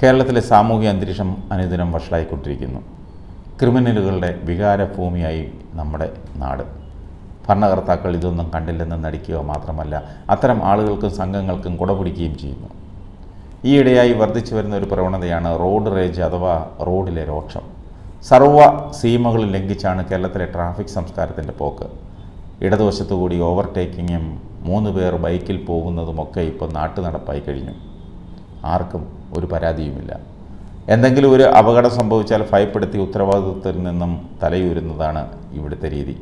കേരളത്തിലെ സാമൂഹിക അന്തരീക്ഷം അനുദിനം വഷളായിക്കൊണ്ടിരിക്കുന്നു. ക്രിമിനലുകളുടെ വികാരഭൂമിയായി നമ്മുടെ നാട്. ഭരണകർത്താക്കൾ ഇതൊന്നും കണ്ടില്ലെന്ന് നടിക്കുക മാത്രമല്ല അത്തരം ആളുകൾക്കും സംഘങ്ങൾക്കും കുടപിടിക്കുകയും ചെയ്യുന്നു. ഈയിടെയായി വർദ്ധിച്ചു വരുന്ന ഒരു പ്രവണതയാണ് റോഡ് റേജ് അഥവാ റോഡിലെ രോക്ഷം. സർവ സീമകൾ ലംഘിച്ചാണ് കേരളത്തിലെ ട്രാഫിക് സംസ്കാരത്തിന്റെ പോക്ക്. ഇടതുവശത്തുകൂടി ഓവർടേക്കിങ്ങും മൂന്ന് പേർ ബൈക്കിൽ പോകുന്നതുമൊക്കെ ഇപ്പോൾ നാട്ടു നടപ്പായി കഴിഞ്ഞു. ആർക്കും ഒരു പരാതിയുമില്ല. എന്തെങ്കിലും ഒരു അപകടം സംഭവിച്ചാൽ ഭയപ്പെടുത്തി ഉത്തരവാദിത്വത്തിൽ നിന്നും തലയൂരുന്നതാണ് ഇവിടുത്തെ രീതി.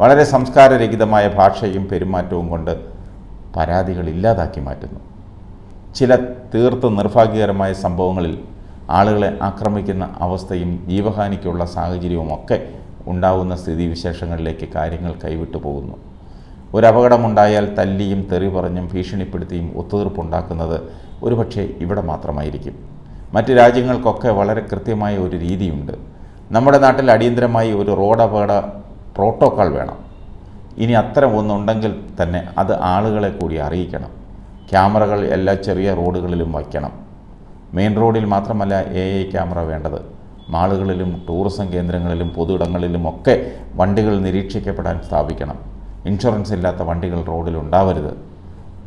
വളരെ സംസ്കാരരഹിതമായ ഭാഷയും പെരുമാറ്റവും കൊണ്ട് പരാതികൾ ഇല്ലാതാക്കി മാറ്റുന്നു. ചില തീർത്ത് നിർഭാഗ്യകരമായ സംഭവങ്ങളിൽ ആളുകളെ ആക്രമിക്കുന്ന അവസ്ഥയും ജീവഹാനിക്കുള്ള സാഹചര്യവുമൊക്കെ ഉണ്ടാവുന്ന സ്ഥിതിവിശേഷങ്ങളിലേക്ക് കാര്യങ്ങൾ കൈവിട്ടു പോകുന്നു. ഒരു അപകടമുണ്ടായാൽ തല്ലിയും തെറി പറഞ്ഞും ഭീഷണിപ്പെടുത്തിയും ഒത്തുതീർപ്പുണ്ടാക്കുന്നത് ഒരുപക്ഷെ ഇവിടെ മാത്രമായിരിക്കും. മറ്റ് രാജ്യങ്ങൾക്കൊക്കെ വളരെ കൃത്യമായ ഒരു രീതിയുണ്ട്. നമ്മുടെ നാട്ടിൽ അടിയന്തരമായി ഒരു റോഡ് അപകട പ്രോട്ടോക്കോൾ വേണം. ഇനി അത്തരം ഒന്നുണ്ടെങ്കിൽ തന്നെ അത് ആളുകളെ കൂടി അറിയിക്കണം. ക്യാമറകൾ എല്ലാ ചെറിയ റോഡുകളിലും വയ്ക്കണം. മെയിൻ റോഡിൽ മാത്രമല്ല എ ഐ ക്യാമറ വേണ്ടത്. മാളുകളിലും ടൂറിസം കേന്ദ്രങ്ങളിലും പൊതുയിടങ്ങളിലും ഒക്കെ വണ്ടികൾ നിരീക്ഷിക്കപ്പെടാൻ സ്ഥാപിക്കണം. ഇൻഷുറൻസ് ഇല്ലാത്ത വണ്ടികൾ റോഡിൽ ഉണ്ടാവരുത്.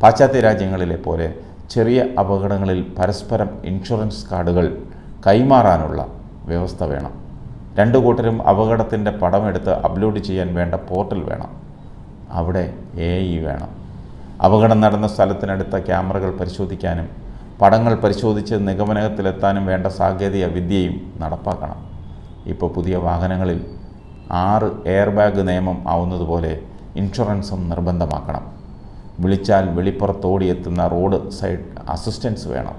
പാശ്ചാത്യ രാജ്യങ്ങളിലെ പോലെ ചെറിയ അപകടങ്ങളിൽ പരസ്പരം ഇൻഷുറൻസ് കാർഡുകൾ കൈമാറാനുള്ള വ്യവസ്ഥ വേണം. രണ്ടു കൂട്ടരും അപകടത്തിന്റെ പടമെടുത്ത് അപ്ലോഡ് ചെയ്യാൻ വേണ്ട പോർട്ടൽ വേണം. അവിടെ എ വേണം. അപകടം നടന്ന സ്ഥലത്തിനടുത്ത ക്യാമറകൾ പരിശോധിക്കാനും പടങ്ങൾ പരിശോധിച്ച് നിഗമനത്തിലെത്താനും വേണ്ട സാങ്കേതിക വിദ്യയും നടപ്പാക്കണം. ഇപ്പോൾ പുതിയ വാഹനങ്ങളിൽ ആറ് എയർ ബാഗ് നിയമം ആവുന്നതുപോലെ ഇൻഷുറൻസും നിർബന്ധമാക്കണം. വിളിച്ചാൽ വെളിപ്പുറത്തോടിയെത്തുന്ന റോഡ് സൈഡ് അസിസ്റ്റൻസ് വേണം.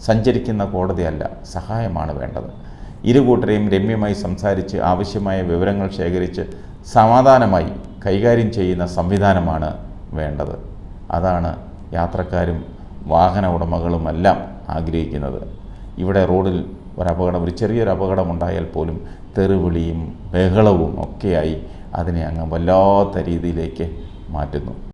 സഞ്ചരിക്കുന്ന കോടതിയല്ല സഹായമാണ് വേണ്ടത്. ഇരുകൂട്ടരെയും രമ്യമായി സംസാരിച്ച് ആവശ്യമായ വിവരങ്ങൾ ശേഖരിച്ച് സമാധാനമായി കൈകാര്യം ചെയ്യുന്ന സംവിധാനമാണ് വേണ്ടത്. അതാണ് യാത്രക്കാരും വാഹന ഉടമകളുമെല്ലാം ആഗ്രഹിക്കുന്നത്. ഇവിടെ റോഡിൽ ഒരു അപകടം ഒരു ചെറിയൊരു അപകടമുണ്ടായാൽ പോലും തെറിവിളിയും ബഹളവും ഒക്കെയായി അതിനെ അങ്ങ് വല്ലാത്ത രീതിയിലേക്ക് മാറ്റുന്നു.